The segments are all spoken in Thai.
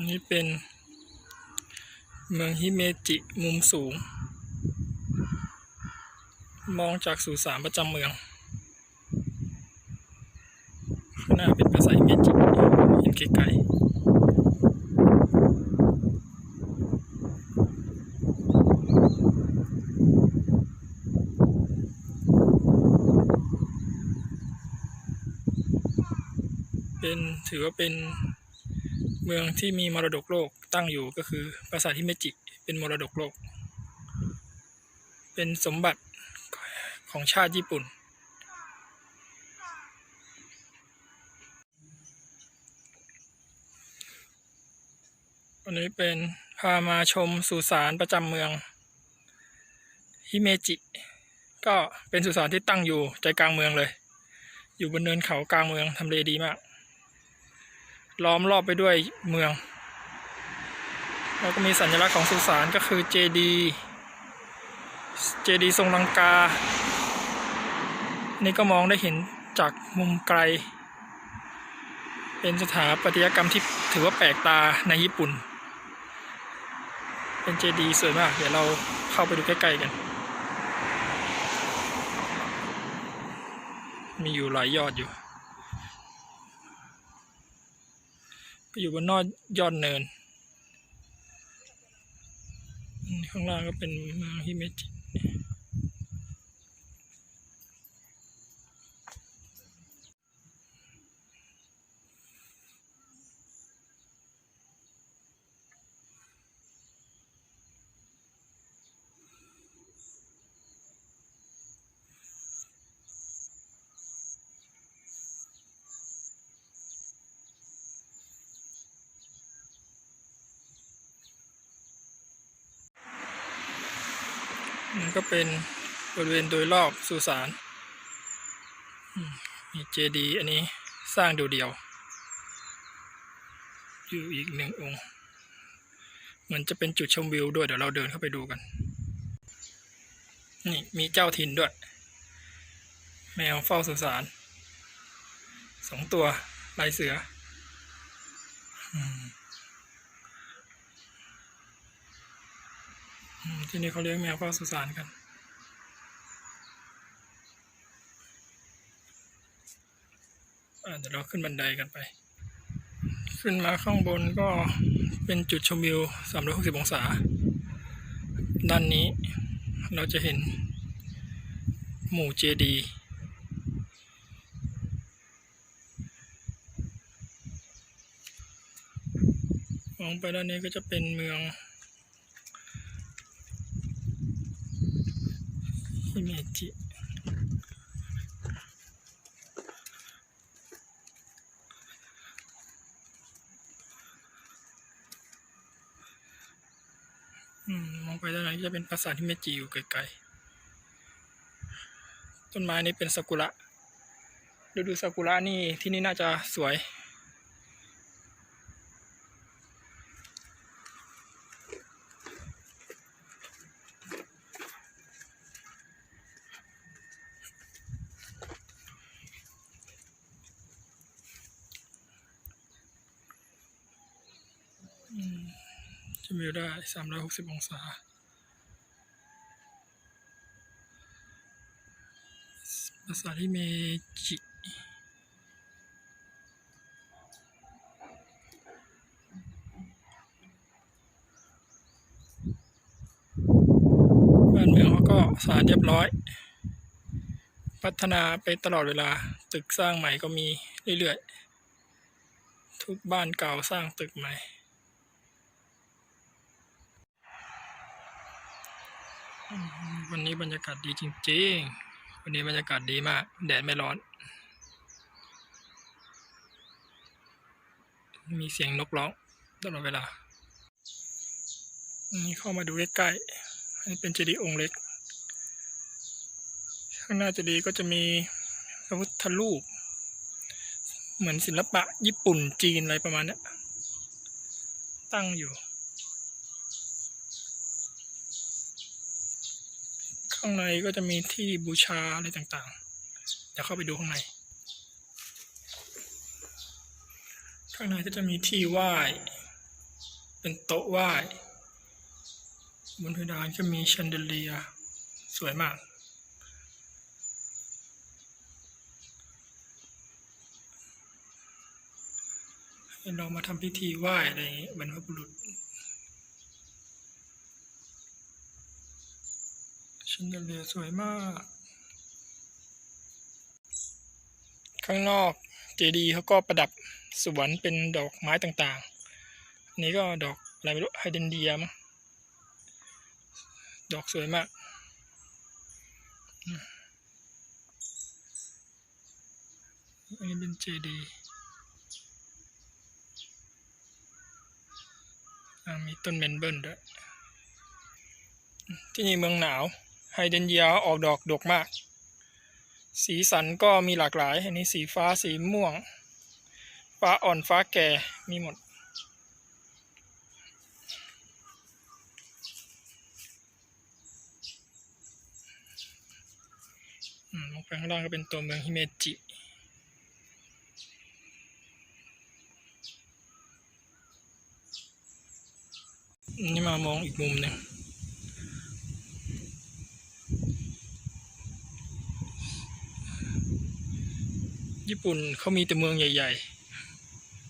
นนี้เป็นเมืองฮิเมจิมุมสูง มองจากสุสานประจำเมือง ข้างหน้าเป็นภาษาฮิเมจิเห็นไกลๆเป็นถือว่าเป็น เมืองที่มีมรดกโลกตั้งอยู่ก็คือปราสาทฮิเมจิเป็นมรดกโลก เป็นสมบัติของชาติญี่ปุ่น วันนี้เป็นพามาชมสุสานประจำเมืองฮิเมจิ ก็เป็นสุสานที่ตั้งอยู่ใจกลางเมืองเลย อยู่บนเนินเขากลางเมืองทำเลดีมาก ล้อมรอบไปด้วยเมือง แล้วก็มีสัญลักษณ์ของสุสานก็คือเจดีเจดีทรงลังกา นี่ก็มองได้เห็นจากมุมไกล เป็นสถาปัตยกรรมที่ถือว่าแปลกตาในญี่ปุ่น เป็นเจดีสวยมาก เดี๋ยวเราเข้าไปดูใกล้ๆกัน มีอยู่หลายยอดอยู่ ก็อยู่บนนอดยอดเนิน ข้างล่างก็เป็นเมืองฮิเมจิ มันก็เป็นบริเวณโดยรอบสุสานมีเจดีย์อันนี้สร้างเดี่ยวๆอยู่อีกหนึ่งองค์เหมือนจะเป็นจุดชมวิวด้วย เดี๋ยวเราเดินเข้าไปดูกัน นี่มีเจ้าถิ่นด้วย แมวเฝ้าสุสานสองตัวลายเสือ อืม อืม ที่นี่เขาเลี้ยงแมวเฝ้าสุสานกัน เดี๋ยวเราขึ้นบันไดกันไป ขึ้นมาข้างบนก็เป็นจุดชมวิว 360 องศา ด้านนี้เราจะเห็น หมู่เจดีมองไปด้านนี้ก็จะเป็นเมือง ฮิเมจิอืมมองไปด้านหลังจะเป็นปราสาทฮิเมจิอยู่ไกลๆ ต้นไม้นี้เป็นซากุระ ฤดูซากุระนี่ที่นี่น่าจะสวย จะวิวได้ 360 องศา ภาษาที่เมจิบ้านเมืองเขาก็สะอาดเรียบร้อย พัฒนาไปตลอดเวลา ตึกสร้างใหม่ก็มีเรื่อยๆ ทุกบ้านเก่าสร้างตึกใหม่ วันนี้บรรยากาศดีจริงๆ วันนี้บรรยากาศดีมาก แดดไม่ร้อน มีเสียงนกร้องตลอดเวลา นี่เข้ามาดูใกล้ๆ อันนี้เป็นเจดีย์องค์เล็ก ข้างหน้าเจดีย์ก็จะมีพระพุทธรูป เหมือนศิลปะญี่ปุ่นจีนอะไรประมาณนี้ตั้งอยู่ ข้างในก็จะมีที่บูชาอะไรต่างๆ เดี๋ยวเข้าไปดูข้างใน ข้างในก็จะมีที่ไหว้ เป็นโต๊ะไหว้ บนเพดานก็มีแชนเดเลีย สวยมากให้เรามาทำพิธีไหว้อะไรอย่างนี้บรรพบุรุษ แชนเดเลียร์สวยมาก ข้างนอกเจดีย์เขาก็ประดับสวนเป็นดอกไม้ต่างๆ อันนี้ก็ดอกอะไรไม่รู้ไฮเดนเดียมดอกสวยมาก อันนี้เป็นเจดีมีต้นเมนเบิลด้วยที่นี่เมืองหนาว ไฮเดนเดียออกดอกดกมาก สีสันก็มีหลากหลาย อันนี้สีฟ้าสีม่วง ฟ้าอ่อนฟ้าแก่มีหมดมลงไปข้างล่างก็เป็นตัวเมืองฮิเมจินี่มามองอีกมุมหนึ่ง ญี่ปุ่นเขามีแต่เมืองใหญ่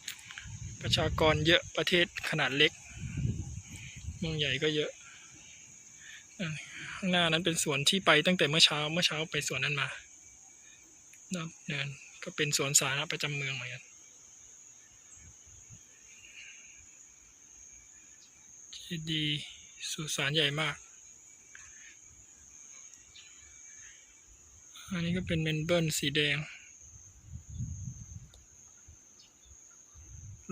ๆ ประชากรเยอะประเทศขนาดเล็ก เมืองใหญ่ก็เยอะข้างหน้านั้นเป็นสวนที่ไปตั้งแต่เมื่อเช้าเมื่อเช้าไปสวนนั้นมานะเนินก็เป็นสวนสาธารณะประจำเมืองเหมือนกันเจดีสุสานใหญ่มาก อันนี้ก็เป็นเมนเบิลสีแดง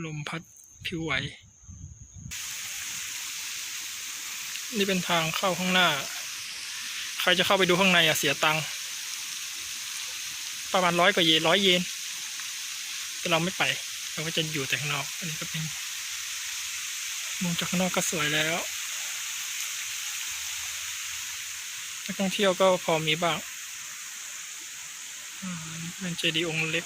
ลมพัดผิวไหว นี่เป็นทางเข้าข้างหน้า ใครจะเข้าไปดูข้างในอะเสียตังค์ประมาณร้อยกว่าเยนร้อยเยนแต่เราไม่ไป เราก็จะอยู่แต่ข้างนอก อันนี้ก็เป็นมุมจากข้างนอกก็สวยแล้วนักท่องเที่ยวก็พอมีบ้างอ่าอันเป็นเจดีย์องค์เล็ก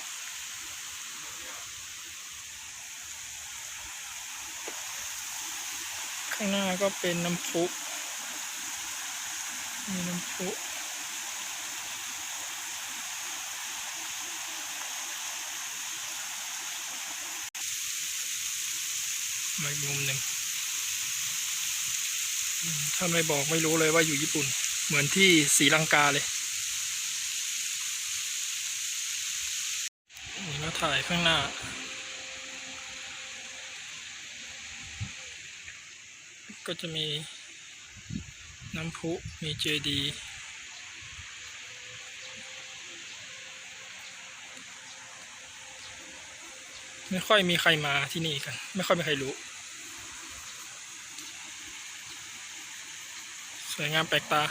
างหน้าก็เป็นน้ำพุมีน้ำพุมาอีกมุมหนึ่งถ้าไม่บอกไม่รู้เลยว่าอยู่ญี่ปุ่น เหมือนที่ศรีลังกาเลยนี่มาถ่ายข้างหน้า ก็จะมีน้ำพุ มีเจดีไม่ค่อยมีใครมาที่นี่กัน ไม่ค่อยมีใครรู้ สวยงามแปลกตา